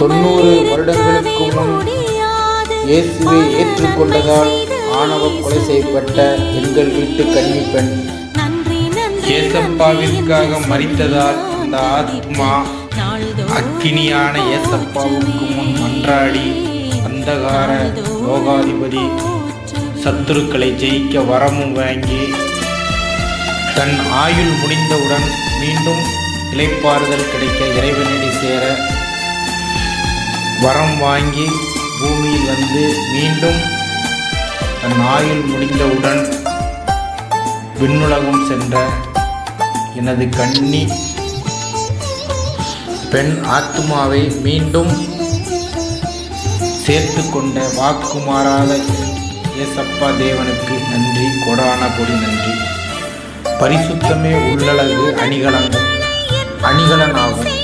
தொண்ணூறு வருடங்களுக்கு முன் இயேசுவை ஏற்றுக்கொண்டதால் ஆணவ கொலை செய்யப்பட்ட எங்கள் வீட்டு கன்னிப்பெண் ஏசப்பாவிற்காக மறித்ததால் அந்த ஆத்மா அக்கினியான ஏசப்பாவுக்கு முன் மன்றாடி அந்தகார லோகாதிபதி சத்துருக்களை ஜெயிக்க வரமும் வாங்கி தன் ஆயுள் முடிந்தவுடன் மீண்டும் இளைப்பாறுதல் கிடைக்க இறைவனடி சேர வரம் வாங்கி பூமியில் வந்து மீண்டும் தன் ஆயுள் முடிந்தவுடன் விண்ணுலகம் சென்ற எனது கண்ணி பெண் ஆத்மாவை மீண்டும் சேர்த்து கொண்ட வாக்குமாறாத ஏசப்பா தேவனுக்கு நன்றி கொடான கொடி நன்றி. பரிசுத்தமே உள்ளளவு அணிகலன் அணிகலனாகும்.